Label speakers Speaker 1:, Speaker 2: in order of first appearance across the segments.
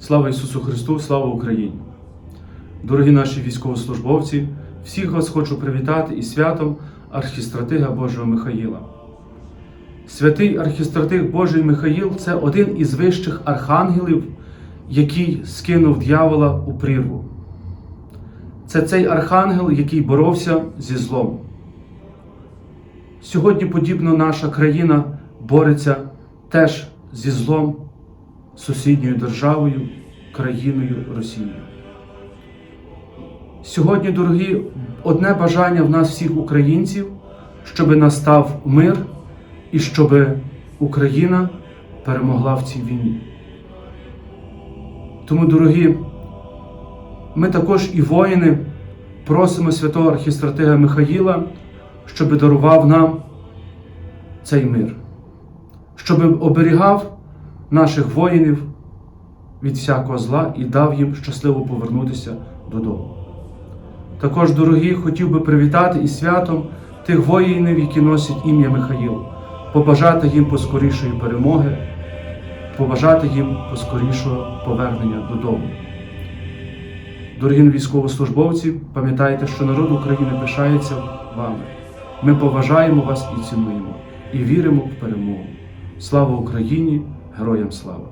Speaker 1: Слава Ісусу Христу, слава Україні! Дорогі наші військовослужбовці, всіх вас хочу привітати із святом архістратига Божого Михаїла. Святий архістратиг Божий Михаїл це один із вищих архангелів, який скинув дьявола у прірву. Це цей архангел, який боровся зі злом. Сьогодні, подібно наша країна бореться теж зі злом сусідньою державою, країною Росією. Сьогодні, дорогі, одне бажання в нас всіх українців, щоб настав мир і щоб Україна перемогла в цій війні. Тому, дорогі, ми також і воїни просимо святого архістратига Михаїла, щоб дарував нам цей мир, щоб оберігав наших воїнів від всякого зла і дав їм щасливо повернутися додому. Також, дорогі, хотів би привітати із святом тих воїнів, які носять ім'я Михаїл, побажати їм поскорішої перемоги, побажати їм поскорішого повернення додому. Дорогі військовослужбовці, пам'ятайте, що народ України пишається вами. Ми поважаємо вас і цінуємо, і віримо в перемогу. Слава Україні! Героям слава!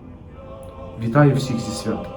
Speaker 1: Вітаю всіх зі святом!